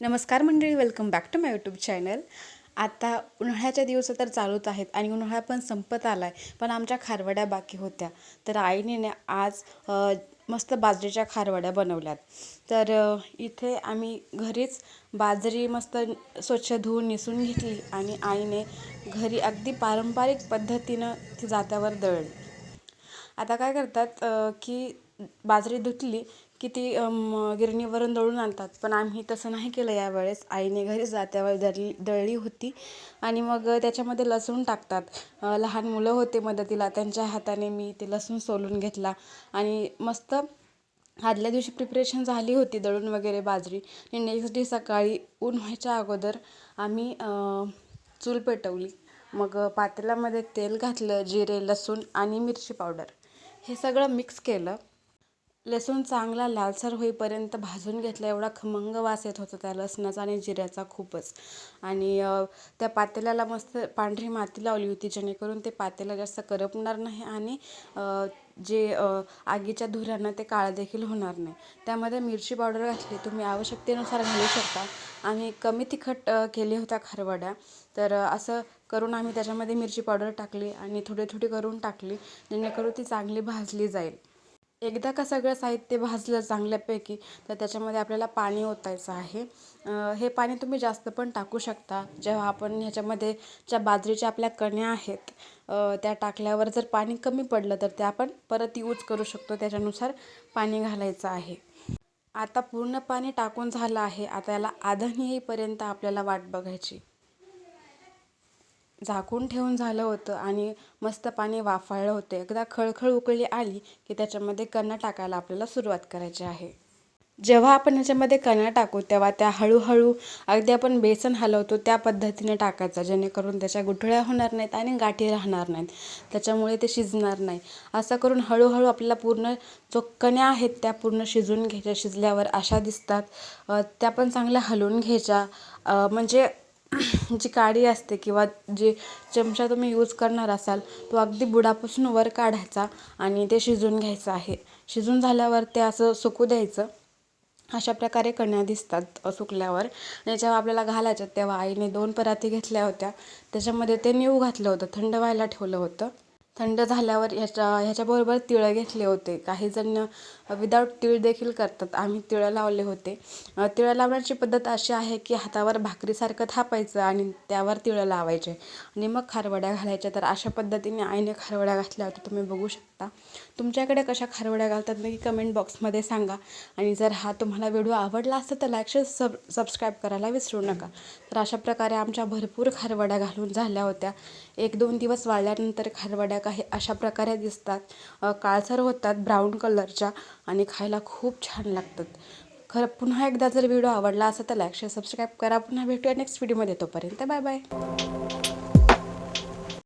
नमस्कार मंडळी welcome back to my YouTube channel आता उन्हाळ्याच्या दिवस तर चालूच आहेत आणि उन्हाळा पण संपत आला आहे पण आमच्या खारवड्या बाकी होत्या. तर आईने ना आज मस्त बाजरीच्या खारवड्या बनवल्यात. तर इथे आम्ही घरीच बाजरी मस्त स्वच्छ धुवून निसून घेतली आणि आईने घरी अगदी पारंपरिक पद्धतीनं ती जात्यावर दळली. आता काय करतात की बाजरी धुतली की ती गिरणीवरून दळून आणतात. पण आम्ही तसं नाही केलं यावेळेस. आईने घरीच जात्यावर दळली दळली होती. आणि मग त्याच्यामध्ये लसूण टाकतात. लहान मुलं होते मदतीला. त्यांच्या हाताने मी ते लसूण सोलून घेतला. आणि मस्त आदल्या दिवशी प्रिपरेशन झाली होती दळून वगैरे बाजरी. आणि नेक्स्ट डे सकाळी ऊन व्हायच्या अगोदर आम्ही चूल पेटवली. मग पातेल्यामध्ये तेल घातलं जिरे लसूण आणि मिरची पावडर. हे सगळं मिक्स केलं. लसूण चांगला लालसर होईपर्यंत भाजून घेतला एवढा खमंग वास येत होता त्या लसणाचा आणि जिऱ्याचा खूपच. आणि त्या पातेल्याला मस्त पांढरी माती लावली होती जेणेकरून ते पातेलं जास्त करपणार नाही आणि जे आगीच्या धुरानं ते काळं देखील होणार नाही. त्यामध्ये मिरची पावडर घातली तुम्ही आवश्यकतेनुसार घालू शकता. आम्ही कमी तिखट केले होत्या खारवड्या. तर असं करून आम्ही त्याच्यामध्ये मिरची पावडर टाकली आणि थोडी थोडी करून टाकली जेणेकरून ती चांगली भाजली जाईल. एकदा का सगळं साहित्य भाजलं चांगल्यापैकी तर त्याच्यामध्ये आपल्याला पाणी ओतायचं आहे. हे पाणी तुम्ही जास्त पण टाकू शकता. जेव्हा आपण ह्याच्यामध्ये ज्या बाजरीच्या आपल्या कण्या आहेत त्या टाकल्यावर जर पाणी कमी पडलं तर ते आपण परत यूज करू शकतो. त्याच्यानुसार पाणी घालायचं आहे. आता पूर्ण पाणी टाकून झालं आहे. आता याला आधण येईपर्यंत आपल्याला वाट बघायची. झाकून ठेवून झालं होतं आणि मस्त पाणी वाफाळलं होतं. एकदा खळखळ उकळी आली की त्याच्यामध्ये कणं टाकायला आपल्याला सुरुवात करायची आहे. जेव्हा आपण याच्यामध्ये कणं टाकू तेव्हा त्या हळूहळू अगदी आपण बेसन हलवतो त्या पद्धतीने टाकायचं जेणेकरून त्याच्या गुठळ्या होणार नाहीत आणि गाठी राहणार नाहीत. त्याच्यामुळे ते शिजणार नाही. असं करून हळूहळू आपल्याला पूर्ण जो कण्या आहेत त्या पूर्ण शिजवून घ्यायच्या. शिजल्यावर अशा दिसतात. त्या पण चांगल्या हलवून घ्यायच्या. म्हणजे जी काडी असते किंवा जे चमचा तुम्ही यूज करणार असाल तो अगदी बुडापासून वर काढायचा आणि ते शिजून घ्यायचं आहे. शिजून झाल्यावर ते असं सुकू द्यायचं. अशा प्रकारे कण्या दिसतात सुकल्यावर. आणि जेव्हा आपल्याला घालायच्या तेव्हा आईने दोन पराती घेतल्या होत्या. त्याच्यामध्ये ते नीव घातलं होतं थंड व्हायला ठेवलं होतं. थंड झाल्यावर ह्याच्या ह्याच्याबरोबर तिळं घेतले होते. काही जण विदाऊट तीळ देखील करतात. आम्ही तिळं लावले होते. तिळं लावण्याची पद्धत अशी आहे की हातावर भाकरीसारखं थापायचं आणि त्यावर तिळं लावायचे. आणि मग खारवड्या घालायच्या. तर अशा पद्धतीने आईने खारवड्या घातल्या होत्या. तुम्ही बघू शकता. तुमच्याकडे कशा खारवड्या घालतात नक्की कमेंट बॉक्समध्ये सांगा. आणि जर हा तुम्हाला व्हिडिओ आवडला असेल तर लाईक शेअर सब सबस्क्राईब करायला विसरू नका. तर अशा प्रकारे आमच्या भरपूर खारवड्या घालून झाल्या होत्या. एक दोन दिवस वाळल्यानंतर खारवड्या काही अशा प्रकारे दिसतात. काळसर होतात ब्राऊन कलरच्या आणि खायला खूप छान लागतात. खरं पुन्हा एकदा जर व्हिडिओ आवडला असेल तर लाईक शेअर सबस्क्राईब करा. पुन्हा भेटूया नेक्स्ट व्हिडिओमध्ये तोपर्यंत बाय बाय